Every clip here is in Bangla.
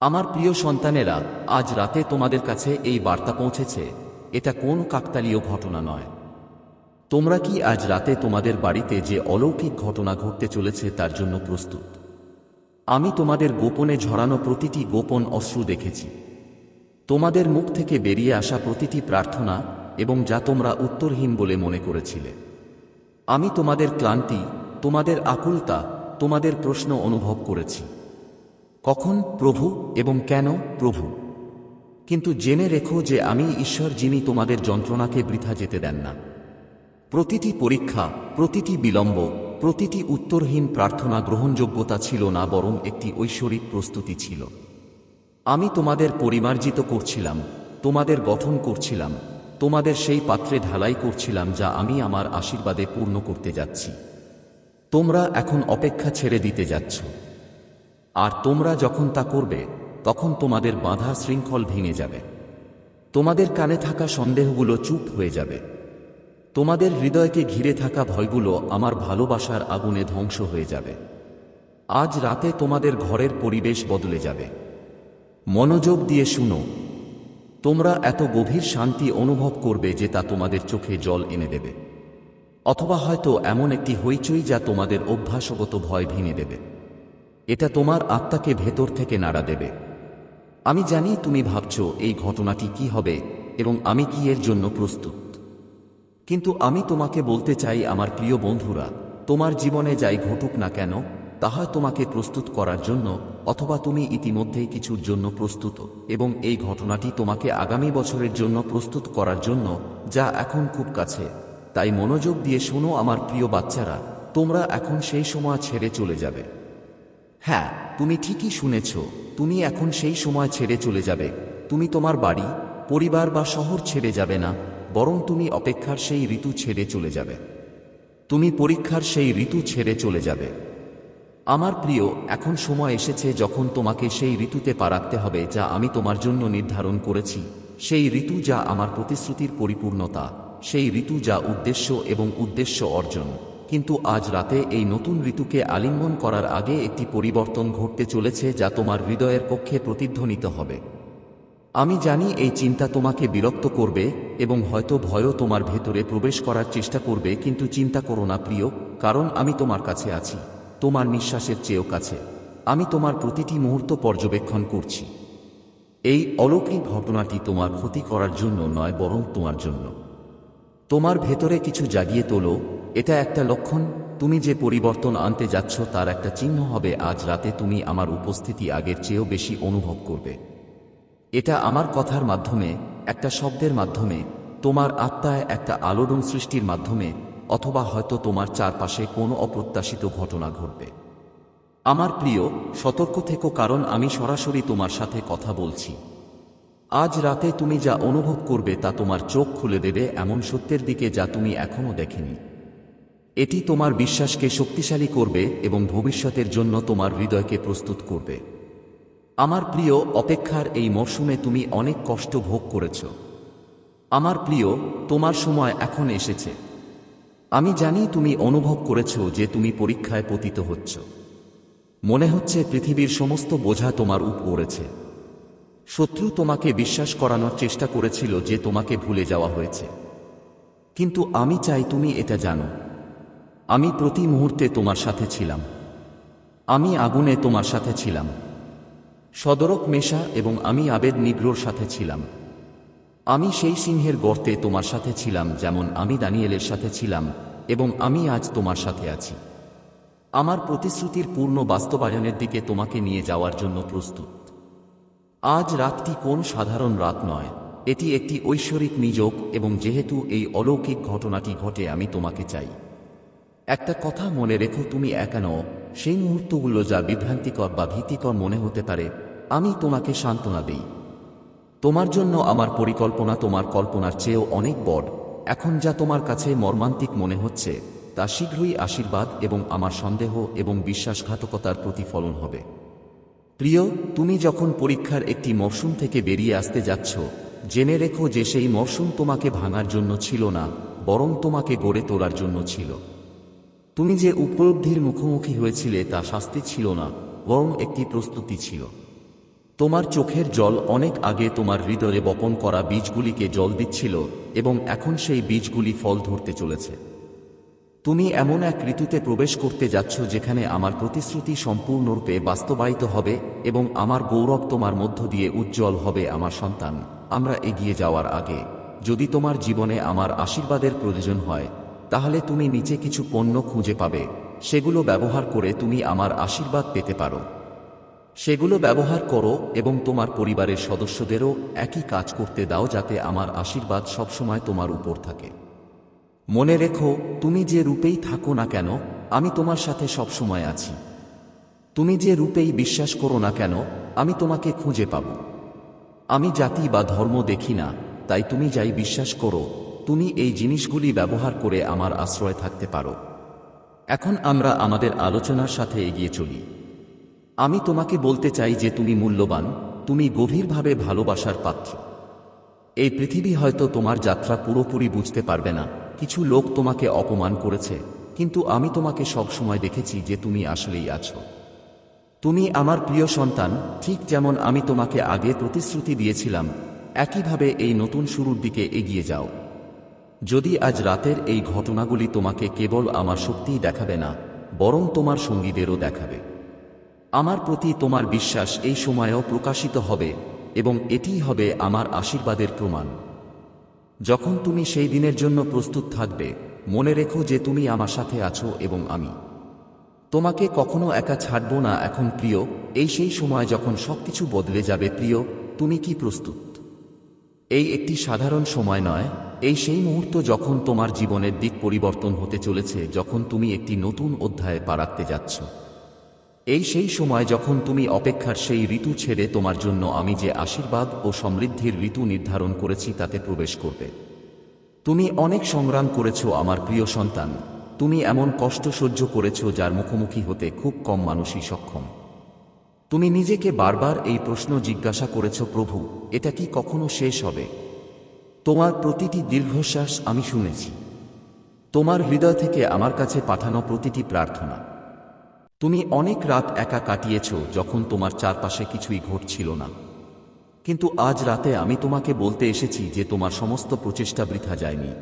আমার প্রিয় সন্তানেরা, আজ রাতে তোমাদের কাছে এই বার্তা পৌঁছেছে। এটা কোন কাকতালীয় ঘটনা নয়। তোমরা কি আজ রাতে তোমাদের বাড়িতে যে অলৌকিক ঘটনা ঘটতে চলেছে তার জন্য প্রস্তুত? আমি তোমাদের গোপনে ঝরানো প্রতিটি গোপন অশ্রু দেখেছি। তোমাদের মুখ থেকে বেরিয়ে আসা প্রতিটি প্রার্থনা এবং যা তোমরা উত্তরহীন বলে মনে করেছিলে। আমি তোমাদের ক্লান্তি, তোমাদের আকুলতা, তোমাদের প্রশ্ন অনুভব করেছি। কখন, প্রভু এবং কেন প্রভু? কিন্তু জেনে রেখো যে আমি ঈশ্বর যিনি তোমাদের যন্ত্রণাকে বৃথা যেতে দেন না। প্রতিটি পরীক্ষা, প্রতিটি বিলম্ব, প্রতিটি উত্তরহীন প্রার্থনা গ্রহণযোগ্যতা ছিল না, বরং একটি ঐশ্বরিক প্রস্তুতি ছিল। আমি তোমাদের পরিমার্জিত করছিলাম, তোমাদের গঠন করছিলাম, তোমাদের সেই পাত্রে ঢালাই করছিলাম যা আমি আমার আশীর্বাদে পূর্ণ করতে যাচ্ছি। তোমরা এখন অপেক্ষা ছেড়ে দিতে যাচ্ছ। আর তোমরা যখন তা করবে, তখন তোমাদের বাঁধা শৃঙ্খল ভেঙে যাবে। তোমাদের কানে থাকা সন্দেহগুলো চুপ হয়ে যাবে। তোমাদের হৃদয়কে ঘিরে থাকা ভয়গুলো আমার ভালোবাসার আগুনে ধ্বংস হয়ে যাবে। আজ রাতে তোমাদের ঘরের পরিবেশ বদলে যাবে। মনোযোগ দিয়ে শুনো। তোমরা এত গভীর শান্তি অনুভব করবে যে তা তোমাদের চোখে জল এনে দেবে। অথবা হয়তো এমন একটি হইচই যা তোমাদের অভ্যাসগত ভয় ভেঙে দেবে। এটা তোমার আত্মাকে ভেতর থেকে নাড়া দেবে। আমি জানি তুমি ভাবছ এই ঘটনাটি কি হবে এবং আমি কি এর জন্য প্রস্তুত। কিন্তু আমি তোমাকে বলতে চাই, আমার প্রিয় বন্ধুরা, তোমার জীবনে যাই ঘটুক না কেন, তাহা তোমাকে প্রস্তুত করার জন্য অথবা তুমি ইতিমধ্যেই কিছুর জন্য প্রস্তুত এবং এই ঘটনাটি তোমাকে আগামী বছরের জন্য প্রস্তুত করার জন্য যা এখন খুব কাছে। তাই মনোযোগ দিয়ে শোনো, আমার প্রিয় বাচ্চারা, তোমরা এখন সেই সময় ছেড়ে চলে যাবে। হ্যাঁ তুমি ঠিকই শুনেছ, তুমি এখন সেই সময় ছেড়ে চলে যাবে। তুমি তোমার বাড়ি, পরিবার বা শহর ছেড়ে যাবে না, বরং তুমি অপেক্ষার সেই ঋতু ছেড়ে চলে যাবে। তুমি পরীক্ষার সেই ঋতু ছেড়ে চলে যাবে। আমার প্রিয়, এখন সময় এসেছে যখন তোমাকে সেই ঋতুতে পা রাখতে হবে যা আমি তোমার জন্য নির্ধারণ করেছি, সেই ঋতু যা আমার প্রতিশ্রুতির পরিপূর্ণতা, সেই ঋতু যা উদ্দেশ্য এবং উদ্দেশ্য অর্জন। কিন্তু আজ রাতে এই নতুন ঋতুকে আলিঙ্গন করার আগে একটি পরিবর্তন ঘটতে চলেছে যা তোমার হৃদয়ের পক্ষে প্রতিধ্বনিত হবে। আমি জানি এই চিন্তা তোমাকে বিরক্ত করবে এবং হয়তো ভয়ও তোমার ভেতরে প্রবেশ করার চেষ্টা করবে, কিন্তু চিন্তা করো না প্রিয়, কারণ আমি তোমার কাছে আছি, তোমার নিঃশ্বাসের চেয়েও কাছে। আমি তোমার প্রতিটি মুহূর্ত পর্যবেক্ষণ করছি। এই অলৌকিক ঘটনাটি তোমার ক্ষতি করার জন্য নয়, বরং তোমার জন্য। তোমার ভেতরে কিছু জাগিয়ে তোলো এটা একটা লক্ষণ। তুমি যে পরিবর্তন আনতে যাচ্ছ, তার একটা চিহ্ন হবে, আজ রাতে তুমি আমার উপস্থিতি আগের চেয়েও বেশি অনুভব করবে। এটা আমার কথার মাধ্যমে, একটা শব্দের মাধ্যমে, তোমার আত্মায় একটা আলোড়ন সৃষ্টির মাধ্যমে, অথবা হয়তো তোমার চারপাশে কোনো অপ্রত্যাশিত ঘটনা ঘটবে। আমার প্রিয়, সতর্ক থেকো, কারণ আমি সরাসরি তোমার সাথে কথা বলছি। আজ রাতে তুমি যা অনুভব করবে, তা তোমার চোখ খুলে দেবে, এমন সত্যের দিকে যা তুমি এখনও দেখেনি। এটি তোমার বিশ্বাসকে শক্তিশালী করবে এবং ভবিষ্যতের জন্য তোমার হৃদয়কে প্রস্তুত করবে। আমার প্রিয়, অপেক্ষার এই মরশুমে তুমি অনেক কষ্ট ভোগ করেছ। আমার প্রিয়, তোমার সময় এখন এসেছে। আমি জানি তুমি অনুভব করেছ যে তুমি পরীক্ষায় পতিত হচ্ছ। মনে হচ্ছে পৃথিবীর সমস্ত বোঝা তোমার উপ পড়েছে। শত্রু তোমাকে বিশ্বাস করানোর চেষ্টা করেছিল যে তোমাকে ভুলে যাওয়া হয়েছে। কিন্তু আমি চাই তুমি এটা জানো। আমি প্রতি মুহূর্তে তোমার সাথে ছিলাম। আমি আগুনে তোমার সাথে ছিলাম। সদরক মেশা এবং আমি আবেদ নিগ্রোর সাথে ছিলাম। আমি সেই সিংহের গর্তে তোমার সাথে ছিলাম যেমন আমি দানিয়েলের সাথে ছিলাম এবং আমি আজ তোমার সাথে আছি। আমার প্রতিশ্রুতির পূর্ণ বাস্তবায়নের দিকে তোমাকে নিয়ে যাওয়ার জন্য প্রস্তুত। আজ রাতটি কোন সাধারণ রাত নয়, এটি একটি ঐশ্বরিক নিযোগ এবং যেহেতু এই অলৌকিক ঘটনাটি ঘটে আমি তোমাকে চাই। একটা কথা মনে রেখো, তুমি একা নও। সেই মুহূর্তগুলো যা বিভ্রান্তিকর বা ভীতিকর মনে হতে পারে, আমি তোমাকে সান্ত্বনা দেই। তোমার জন্য আমার পরিকল্পনা তোমার কল্পনার চেয়েও অনেক বড়। এখন যা তোমার কাছে মর্মান্তিক মনে হচ্ছে, তা শীঘ্রই আশীর্বাদ এবং আমার সন্দেহ এবং বিশ্বাসঘাতকতার প্রতিফলন হবে। প্রিয়, তুমি যখন পরীক্ষার একটি মরশুম থেকে বেরিয়ে আসতে যাচ্ছ, জেনে রেখো যে সেই মরশুম তোমাকে ভাঙার জন্য ছিল না, বরং তোমাকে গড়ে তোলার জন্য ছিল। তুমি যে উপলব্ধির মুখোমুখি হয়েছিলে তা শাস্তি ছিল না, বরং একটি প্রস্তুতি ছিল। তোমার চোখের জল অনেক আগে তোমার হৃদয়ে বপন করা বীজগুলিকে জল দিচ্ছিল এবং এখন সেই বীজগুলি ফল ধরতে চলেছে। তুমি এমন এক ঋতুতে প্রবেশ করতে যাচ্ছ যেখানে আমার প্রতিশ্রুতি সম্পূর্ণরূপে বাস্তবায়িত হবে এবং আমার গৌরব তোমার মধ্য দিয়ে উজ্জ্বল হবে আমার সন্তান। আমরা এগিয়ে যাওয়ার আগে, যদি তোমার জীবনে আমার আশীর্বাদের প্রয়োজন হয় তাহলে তুমি নিচে কিছু পণ্য খুঁজে পাবে। সেগুলো ব্যবহার করে তুমি আমার আশীর্বাদ পেতে পারো। সেগুলো ব্যবহার করো এবং তোমার পরিবারের সদস্যদেরও একই কাজ করতে দাও যাতে আমার আশীর্বাদ সবসময় তোমার উপর থাকে। মনে রেখো, তুমি যে রূপেই থাকো না কেন, আমি তোমার সাথে সবসময় আছি। তুমি যে রূপেই বিশ্বাস করো না কেন, আমি তোমাকে খুঁজে পাব। আমি জাতি বা ধর্ম দেখি না, তাই তুমি যাই বিশ্বাস করো তুমি এই জিনিসগুলি ব্যবহার করে আমার আশ্রয় থাকতে পারো। এখন আমরা আমাদের আলোচনার সাথে এগিয়ে চলি। আমি তোমাকে বলতে চাই যে তুমি মূল্যবান, তুমি গভীরভাবে ভালোবাসার পাত্র। এই পৃথিবী হয়তো তোমার যাত্রা পুরোপুরি বুঝতে পারবে না, কিছু লোক তোমাকে অপমান করেছে, কিন্তু আমি তোমাকে সবসময় দেখেছি যে তুমি আসলেই আছো। তুমি আমার প্রিয় সন্তান, ঠিক যেমন আমি তোমাকে আগে প্রতিশ্রুতি দিয়েছিলাম, একইভাবে এই নতুন শুরুর দিকে এগিয়ে যাও। যদি আজ রাতের এই ঘটনাগুলি তোমাকে কেবল আমার শক্তিই দেখাবে না, বরং তোমার সঙ্গীদেরও দেখাবে। আমার প্রতি তোমার বিশ্বাস এই সময়েও প্রকাশিত হবে, এবং এটিই হবে আমার আশীর্বাদের প্রমাণ। যখন তুমি সেই দিনের জন্য প্রস্তুত থাকবে, মনে রেখো যে তুমি আমার সাথে আছো এবং আমি। তোমাকে কখনো একা ছাড়ব না এখন, প্রিয়। এই সেই সময় যখন সবকিছু বদলে যাবে, প্রিয়, তুমি কি প্রস্তুত? এই একটি সাধারণ সময় নয় এই সেই মুহূর্ত যখন তোমার জীবনের দিক পরিবর্তন হতে চলেছে, যখন তুমি একটি নতুন অধ্যায়ে পা যাচ্ছ। এই সেই সময় যখন তুমি অপেক্ষার সেই ঋতু ছেড়ে তোমার জন্য আমি যে আশীর্বাদ ও সমৃদ্ধির ঋতু নির্ধারণ করেছি, তাতে প্রবেশ করবে। তুমি অনেক সংগ্রাম করেছ আমার প্রিয় সন্তান। তুমি এমন কষ্ট সহ্য করেছ যার মুখোমুখি হতে খুব কম মানুষই সক্ষম। তুমি নিজেকে বারবার এই প্রশ্ন জিজ্ঞাসা করেছ, প্রভু, এটা কি কখনো শেষ হবে? তোমার প্রতিটি দীর্ঘশ্বাস আমি শুনেছি। তোমার হৃদয় থেকে আমার কাছে পাঠানো প্রতিটি প্রার্থনা। তুমি অনেক রাত একা কাটিয়েছ যখন তোমার চারপাশে কিছুই ঘটছিল না। কিন্তু আজ রাতে আমি তোমাকে বলতে এসেছি যে তোমার সমস্ত প্রচেষ্টা বৃথা যায়নি।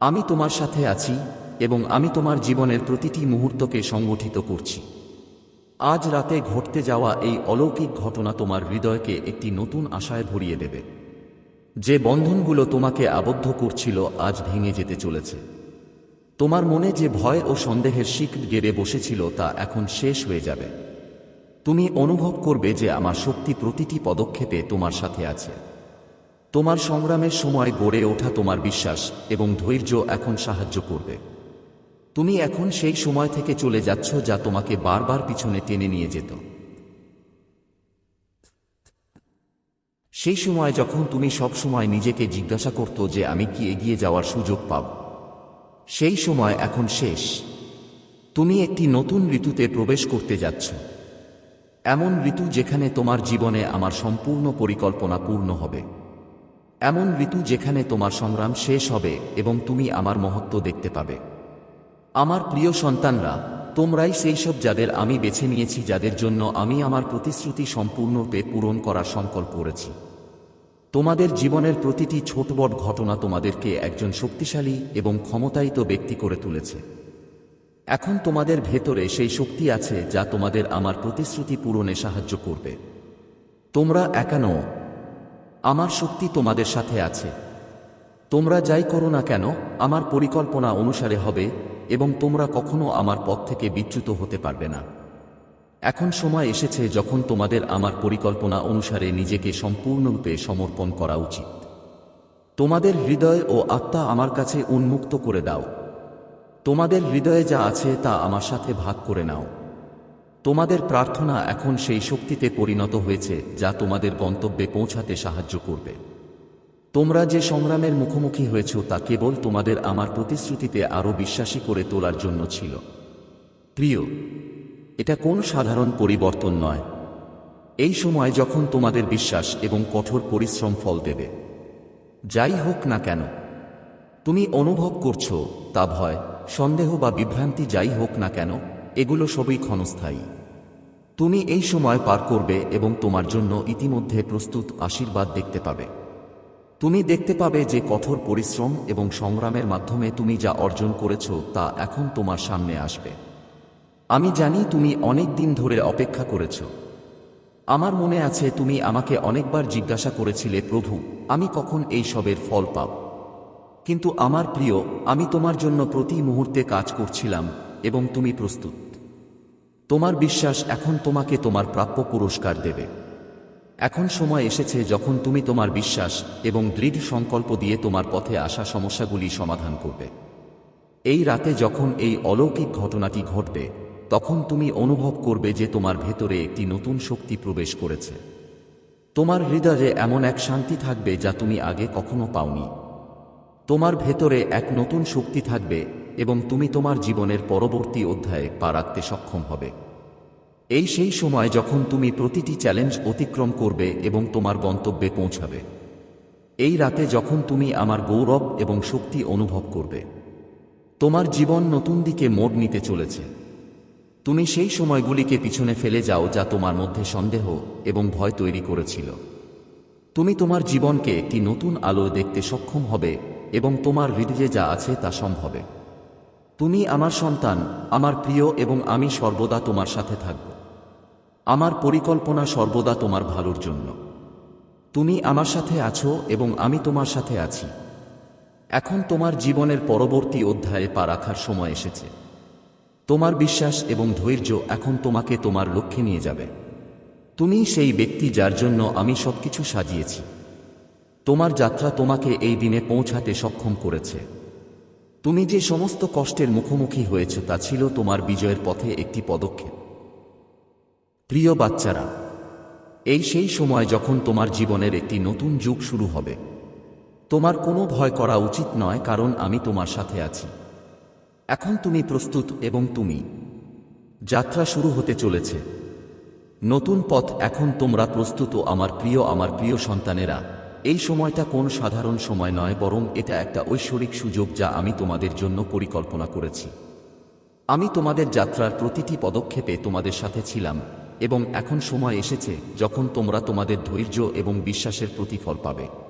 আমি তোমার সাথে আছি এবং আমি তোমার জীবনের প্রতিটি মুহূর্তকে সংগঠিত করছি। আজ রাতে ঘটতে যাওয়া এই অলৌকিক ঘটনা তোমার হৃদয়কে একটি নতুন আশায় ভরিয়ে দেবে। যে বন্ধনগুলো তোমাকে আবদ্ধ করছিল আজ ভেঙে যেতে চলেছে। তোমার মনে যে ভয় ও সন্দেহের শিক গেড়ে বসেছিল তা এখন শেষ হয়ে যাবে। তুমি অনুভব করবে যে আমার শক্তি প্রতিটি পদক্ষেপে তোমার সাথে আছে। তোমার সংগ্রামের সময় গড়ে ওঠা তোমার বিশ্বাস এবং ধৈর্য এখন সাহায্য করবে। তুমি এখন সেই সময় থেকে চলে যাচ্ছ যা তোমাকে বারবার পিছনে টেনে নিয়ে যেত। সেই সময় যখন তুমি সব সময় নিজেকে জিজ্ঞাসা করত যে আমি কি এগিয়ে যাওয়ার সুযোগ পাব, সেই সময় এখন শেষ। তুমি একটি নতুন ঋতুতে প্রবেশ করতে যাচ্ছ। এমন ঋতু যেখানে তোমার জীবনে আমার সম্পূর্ণ পরিকল্পনা পূর্ণ হবে। এমন ঋতু যেখানে তোমার সংগ্রাম শেষ হবে এবং তুমি আমার মহত্ব দেখতে পাবে। আমার প্রিয় সন্তানরা, তোমরাই সেই সব যাদের আমি বেছে নিয়েছি, যাদের জন্য আমি আমার প্রতিশ্রুতি সম্পূর্ণরূপে পূরণ করার সংকল্প করেছি। তোমাদের জীবনের প্রতিটি ছোট বড় ঘটনা তোমাদেরকে একজন শক্তিশালী এবং ক্ষমতায়িত ব্যক্তি করে তুলেছে। এখন তোমাদের ভেতরে সেই শক্তি আছে যা তোমাদের আমার প্রতিশ্রুতি পূরণে সাহায্য করবে। তোমরা একা নও। আমার শক্তি তোমাদের সাথে আছে। তোমরা যাই করো না কেন, আমার পরিকল্পনা অনুসারে হবে এবং তোমরা কখনো আমার পথ থেকে বিচ্যুত হতে পারবে না। এখন সময় এসেছে যখন তোমাদের আমার পরিকল্পনা অনুসারে নিজেকে সম্পূর্ণরূপে সমর্পণ করা উচিত। তোমাদের হৃদয় ও আত্মা আমার কাছে উন্মুক্ত করে দাও। তোমাদের হৃদয়ে যা আছে তা আমার সাথে ভাগ করে নাও। তোমাদের প্রার্থনা এখন সেই শক্তিতে পরিণত হয়েছে যা তোমাদের গন্তব্যে পৌঁছাতে সাহায্য করবে। তোমরা যে সংগ্রামের মুখোমুখি হয়েছ তা কেবল তোমাদের আমার প্রতিশ্রুতিতে আরও বিশ্বাসী করে তোলার জন্য ছিল। প্রিয় এটা কোন সাধারণ পরিবর্তন নয়। এই সময় যখন তোমাদের বিশ্বাস এবং কঠোর পরিশ্রম ফল দেবে। যাই হোক না কেন। তুমি অনুভব করছ, তা ভয়, সন্দেহ বা বিভ্রান্তি যাই হোক না কেন, এগুলো সবই ক্ষণস্থায়ী। তুমি এই সময় পার করবে এবং তোমার জন্য ইতিমধ্যে প্রস্তুত আশীর্বাদ দেখতে পাবে। তুমি দেখতে পাবে যে কঠোর পরিশ্রম এবং সংগ্রামের মাধ্যমে তুমি যা অর্জন করেছ তা এখন তোমার সামনে আসবে। আমি জানি তুমি অনেক দিন ধরে অপেক্ষা করেছ। আমার মনে আছে তুমি আমাকে অনেকবার জিজ্ঞাসা করেছিলে, প্রভু, আমি কখন এই সবের ফল পাব? কিন্তু আমার প্রিয়, আমি তোমার জন্য প্রতি মুহূর্তে কাজ করছিলাম এবং তুমি প্রস্তুত। তোমার বিশ্বাস এখন তোমাকে তোমার প্রাপ্য পুরস্কার দেবে। এখন সময় এসেছে যখন তুমি তোমার বিশ্বাস এবং দৃঢ় সংকল্প দিয়ে তোমার পথে আসা সমস্যাগুলি সমাধান করবে। এই রাতে যখন এই অলৌকিক ঘটনাটি ঘটবে তখন তুমি অনুভব করবে যে তোমার ভেতরে একটি নতুন শক্তি প্রবেশ করেছে। তোমার হৃদয়ে এমন এক শান্তি থাকবে যা তুমি আগে কখনো পাওনি। তোমার ভেতরে এক নতুন শক্তি থাকবে এবং তুমি তোমার জীবনের পরবর্তী অধ্যায়ে পা রাখতে সক্ষম হবে। এই সেই সময় যখন তুমি প্রতিটি চ্যালেঞ্জ অতিক্রম করবে এবং তোমার গন্তব্যে পৌঁছাবে। এই রাতে যখন তুমি আমার গৌরব এবং শক্তি অনুভব করবে। তোমার জীবন নতুন দিকে মোড় নিতে চলেছে। তুমি সেই সময়গুলিকে পিছনে ফেলে যাও যা তোমার মধ্যে সন্দেহ এবং ভয় তৈরি করেছিল। তুমি তোমার জীবনকে একটি নতুন আলো দেখতে সক্ষম হবে এবং তোমার হৃদয়ে যা আছে তা সম্ভবে তুমি আমার সন্তান, আমার প্রিয় এবং আমি সর্বদা তোমার সাথে থাকব। আমার পরিকল্পনা সর্বদা তোমার ভালোর জন্য। তুমি আমার সাথে আছো এবং আমি তোমার সাথে আছি। এখন তোমার জীবনের পরবর্তী অধ্যায়ে পা রাখার সময় এসেছে। তোমার বিশ্বাস এবং ধৈর্য এখন তোমাকে তোমার লক্ষ্যে নিয়ে যাবে। তুমি সেই ব্যক্তি যার জন্য আমি সবকিছু সাজিয়েছি। তোমার যাত্রা তোমাকে এই দিনে পৌঁছাতে সক্ষম করেছে। তুমি যে সমস্ত কষ্টের মুখোমুখি হয়েছ তা ছিল তোমার বিজয়ের পথে একটি পদক্ষেপ। প্রিয় বাচ্চারা, এই সেই সময় যখন তোমার জীবনের একটি নতুন যুগ শুরু হবে। তোমার কোনো ভয় করা উচিত নয় কারণ আমি তোমার সাথে আছি। এখন তুমি প্রস্তুত এবং তুমি। যাত্রা শুরু হতে চলেছে। নতুন পথ এখন তোমরা প্রস্তুত আমার প্রিয় আমার প্রিয় সন্তানেরা, এই সময়টা কোন সাধারণ সময় নয়, বরং এটা একটা ঐশ্বরিক সুযোগ যা আমি তোমাদের জন্য পরিকল্পনা করেছি। আমি তোমাদের যাত্রার প্রতিটি পদক্ষেপে তোমাদের সাথে ছিলাম এবং এখন সময় এসেছে যখন তোমরা তোমাদের ধৈর্য এবং বিশ্বাসের প্রতিফল পাবে।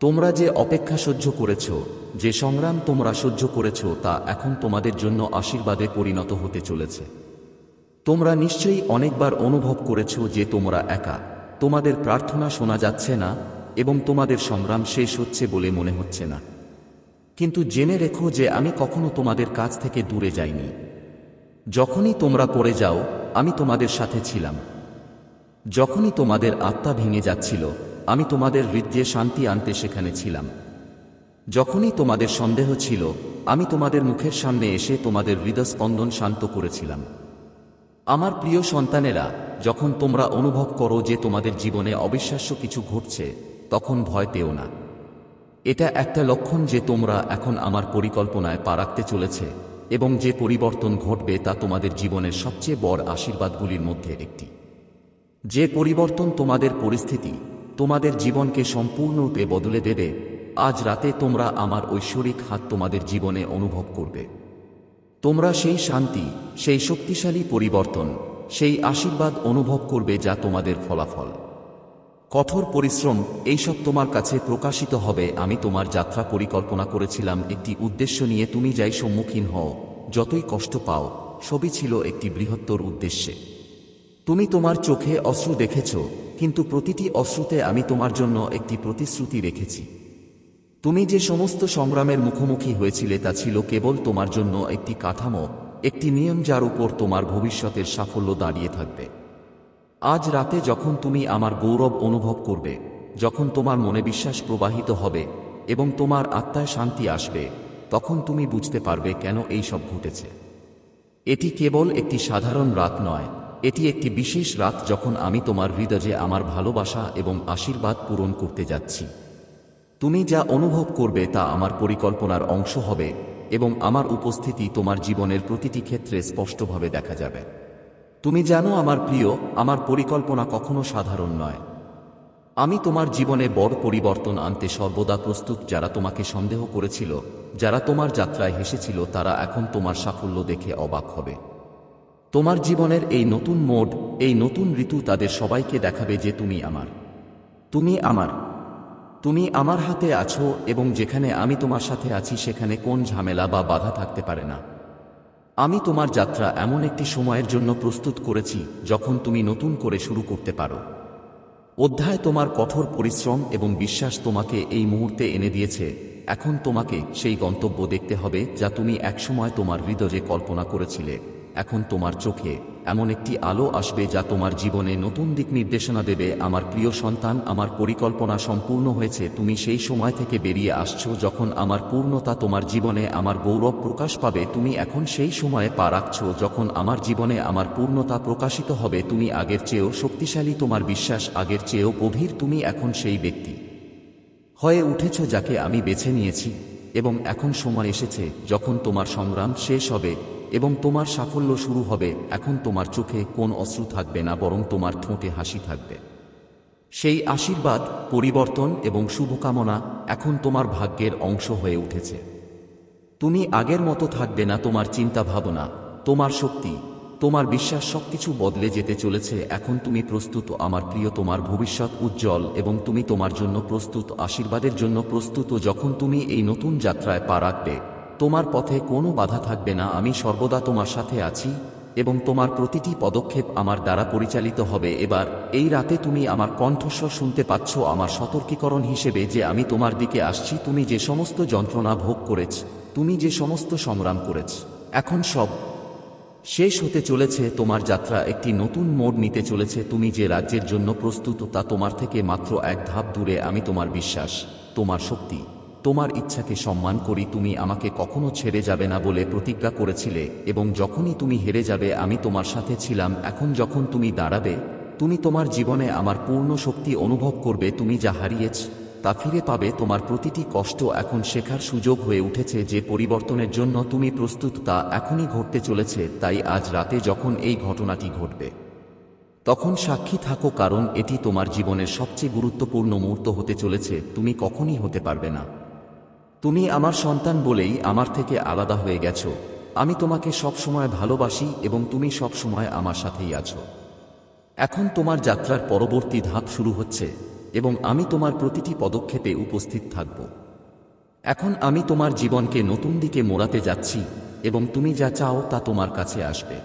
তোমরা যে অপেক্ষা সহ্য করেছ, যে সংগ্রাম তোমরা সহ্য করেছ, তা এখন তোমাদের জন্য আশীর্বাদে পরিণত হতে চলেছে। তোমরা নিশ্চয়ই অনেকবার অনুভব করেছ যে তোমরা একা। তোমাদের প্রার্থনা শোনা যাচ্ছে না এবং তোমাদের সংগ্রাম শেষ হচ্ছে বলে মনে হচ্ছে না। কিন্তু জেনে রেখো যে আমি কখনো তোমাদের কাছ থেকে দূরে যাইনি। যখনই তোমরা পড়ে যাও, আমি তোমাদের সাথে ছিলাম। যখনই তোমাদের আত্মা ভেঙে যাচ্ছিল আমি তোমাদের হৃদয়ে শান্তি আনতে সেখানে ছিলাম। যখনই তোমাদের সন্দেহ ছিল, আমি তোমাদের মুখের সামনে এসে তোমাদের হৃদস্পন্দন শান্ত করেছিলাম। আমার প্রিয় সন্তানেরা, যখন তোমরা অনুভব করো যে তোমাদের জীবনে অবিশ্বাস্য কিছু ঘটছে, তখন ভয় পেও না। এটা একটা লক্ষণ যে তোমরা এখন আমার পরিকল্পনায় পা রাখতে চলেছে এবং যে পরিবর্তন ঘটবে তা তোমাদের জীবনের সবচেয়ে বড় আশীর্বাদগুলির মধ্যে একটি। যে পরিবর্তন তোমাদের পরিস্থিতি তোমাদের জীবনকে সম্পূর্ণরূপে বদলে দেবে। আজ রাতে তোমরা আমার ঐশ্বরিক হাত তোমাদের জীবনে অনুভব করবে। তোমরা সেই শান্তি, সেই শক্তিশালী পরিবর্তন, সেই আশীর্বাদ অনুভব করবে যা তোমাদের ফলাফল। কঠোর পরিশ্রম, এইসব তোমার কাছে প্রকাশিত হবে। আমি তোমার যাত্রা পরিকল্পনা করেছিলাম। একটি উদ্দেশ্য নিয়ে তুমি যাই সম্মুখীন হও, যতই কষ্ট পাও, সবই ছিল একটি বৃহত্তর উদ্দেশ্যে। তুমি তোমার চোখে অশ্রু দেখেছ কিন্তু প্রতিটি অশ্রুতে আমি তোমার জন্য একটি প্রতিশ্রুতি রেখেছি। তুমি যে সমস্ত সংগ্রামের মুখোমুখি হয়েছিলে তা ছিল কেবল তোমার জন্য একটি কাঠামো, একটি নিয়ম যার উপর তোমার ভবিষ্যতের সাফল্য দাঁড়িয়ে থাকবে। আজ রাতে যখন তুমি আমার গৌরব অনুভব করবে, যখন তোমার মনে বিশ্বাস প্রবাহিত হবে এবং তোমার আত্মায় শান্তি আসবে, তখন তুমি বুঝতে পারবে কেন এই সব ঘটেছে। এটি কেবল একটি সাধারণ রাত নয় এটি একটি বিশেষ রাত যখন আমি তোমার হৃদয়ে আমার ভালোবাসা এবং আশীর্বাদ পূরণ করতে যাচ্ছি। তুমি যা অনুভব করবে তা আমার পরিকল্পনার অংশ হবে এবং আমার উপস্থিতি তোমার জীবনের প্রতিটি ক্ষেত্রে স্পষ্টভাবে দেখা যাবে। তুমি জানো আমার প্রিয়, আমার পরিকল্পনা কখনো সাধারণ নয়। আমি তোমার জীবনে বড় পরিবর্তন আনতে সর্বদা প্রস্তুত যারা তোমাকে সন্দেহ করেছিল, যারা তোমার যাত্রায় হেসেছিল তারা এখন তোমার সাফল্য দেখে অবাক হবে। তোমার জীবনের এই নতুন মোড, এই নতুন ঋতু তাদের সবাইকে দেখাবে যে তুমি আমার। তুমি আমার। তুমি আমার হাতে আছো এবং যেখানে আমি তোমার সাথে আছি সেখানে কোন ঝামেলা বা বাধা থাকতে পারে না। আমি তোমার যাত্রা এমন একটি সময়ের জন্য প্রস্তুত করেছি যখন তুমি নতুন করে শুরু করতে পারো। অধ্যায় তোমার কঠোর পরিশ্রম এবং বিশ্বাস তোমাকে এই মুহূর্তে এনে দিয়েছে। এখন তোমাকে সেই গন্তব্য দেখতে হবে যা তুমি একসময় তোমার হৃদয়ে কল্পনা করেছিলে। এখন তোমার চোখে এমন একটি আলো আসবে যা তোমার জীবনে নতুন দিক নির্দেশনা দেবে। আমার প্রিয় সন্তান, আমার পরিকল্পনা সম্পূর্ণ হয়েছে। তুমি সেই সময় থেকে বেরিয়ে আসছো যখন আমার পূর্ণতা তোমার জীবনে আমার গৌরব প্রকাশ পাবে। তুমি এখন সেই সময়ে পা রাখছ যখন আমার জীবনে আমার পূর্ণতা প্রকাশিত হবে। তুমি আগের চেয়েও শক্তিশালী, তোমার বিশ্বাস আগের চেয়েও গভীর। তুমি এখন সেই ব্যক্তি হয়ে উঠেছ যাকে আমি বেছে নিয়েছি। এবং এখন সময় এসেছে যখন তোমার সংগ্রাম শেষ হবে। এবং তোমার সাফল্য শুরু হবে, এখন তোমার চোখে কোন অশ্রু থাকবে না, বরং তোমার ঠোঁটে হাসি থাকবে। সেই আশীর্বাদ, পরিবর্তন এবং শুভকামনা এখন তোমার ভাগ্যের অংশ হয়ে উঠেছে। তুমি আগের মতো থাকবে না, তোমার চিন্তা ভাবনা তোমার শক্তি, তোমার বিশ্বাস সবকিছু বদলে যেতে চলেছে, এখন তুমি প্রস্তুত, আমার প্রিয়, তোমার ভবিষ্যৎ উজ্জ্বল এবং তুমি তোমার জন্য প্রস্তুত, আশীর্বাদের জন্য প্রস্তুত, যখন তুমি এই নতুন যাত্রায় পা রাখবে তোমার পথে কোনো বাধা থাকবে না, আমি সর্বদা তোমার সাথে আছি, এবং তোমার প্রতিটি পদক্ষেপ আমার দ্বারা পরিচালিত হবে। এবার, এই রাতে তুমি আমার কণ্ঠস্বর শুনতে পাচ্ছ আমার সতর্কীকরণ হিসেবে যে আমি তোমার দিকে আসছি, তুমি যে সমস্ত যন্ত্রণা ভোগ করেছ, তুমি যে সমস্ত সংগ্রাম করেছ, এখন সব শেষ হতে চলেছে, তোমার যাত্রা একটি নতুন মোড় নিতে চলেছে, তুমি যে রাজ্যের জন্য প্রস্তুত, তা তোমার থেকে মাত্র এক ধাপ দূরে, আমি তোমার বিশ্বাস, তোমার শক্তি। তোমার ইচ্ছাকে সম্মান করি, তুমি আমাকে কখনো ছেড়ে যাবে না বলে প্রতিজ্ঞা করেছিলে, এবং যখনই তুমি হেরে যাবে, আমি তোমার সাথে ছিলাম, এখন যখন তুমি দাঁড়াবে, তুমি তোমার জীবনে আমার পূর্ণ শক্তি অনুভব করবে, তুমি যা হারিয়েছ, তা ফিরে পাবে, তোমার প্রতিটি কষ্ট এখন শেখার সুযোগ হয়ে উঠেছে, যে পরিবর্তনের জন্য তুমি প্রস্তুত, তা এখনই ঘটতে চলেছে, তাই আজ রাতে যখন এই ঘটনাটি ঘটবে, তখন সাক্ষী থাকো, কারণ এটি তোমার জীবনের সবচেয়ে গুরুত্বপূর্ণ মুহূর্ত হতে চলেছে, তুমি কখনই হতে পারবে না। তুমি আমার সন্তান বলেই আমার থেকে আলাদা হয়ে গেছো। আমি তোমাকে সবসময় ভালোবাসি এবং তুমি সবসময় আমার সাথেই আছো। এখন তোমার যাত্রার পরবর্তী ধাপ শুরু হচ্ছে এবং আমি তোমার প্রতিটি পদক্ষেপে উপস্থিত থাকব। এখন আমি তোমার জীবনকে নতুন দিকে মোড়াতে যাচ্ছি এবং তুমি যা চাও তা তোমার কাছে আসবে।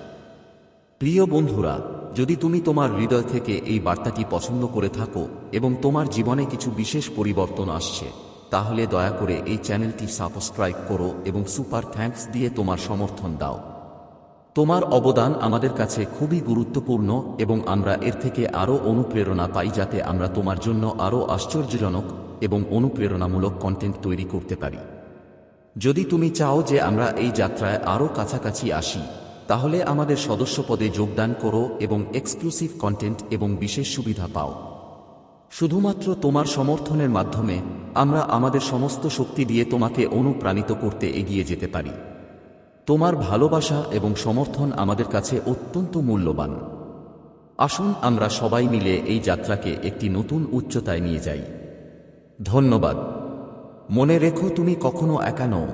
প্রিয় বন্ধুরা, যদি তুমি তোমার হৃদয় থেকে এই বার্তাটি পছন্দ করে থাকো এবং তোমার জীবনে কিছু বিশেষ পরিবর্তন আসছে তাহলে দয়া করে এই চ্যানেলটি সাবস্ক্রাইব করো এবং সুপার থ্যাঙ্কস দিয়ে তোমার সমর্থন দাও। তোমার অবদান আমাদের কাছে খুবই গুরুত্বপূর্ণ এবং আমরা এর থেকে আরও অনুপ্রেরণা পাই যাতে আমরা তোমার জন্য আরও আশ্চর্যজনক এবং অনুপ্রেরণামূলক কন্টেন্ট তৈরি করতে পারি। যদি তুমি চাও যে আমরা এই যাত্রায় আরও কাছাকাছি আসি, তাহলে আমাদের সদস্যপদে যোগদান করো এবং এক্সক্লুসিভ কন্টেন্ট এবং বিশেষ সুবিধা পাও। শুধুমাত্র তোমার সমর্থনের মাধ্যমে আমরা আমাদের সমস্ত শক্তি দিয়ে তোমাকে অনুপ্রাণিত করতে এগিয়ে যেতে পারি। তোমার ভালোবাসা এবং সমর্থন আমাদের কাছে অত্যন্ত মূল্যবান। আসুন আমরা সবাই মিলে এই যাত্রাকে একটি নতুন উচ্চতায় নিয়ে যাই। ধন্যবাদ। মনে রেখো তুমি কখনো একা নও।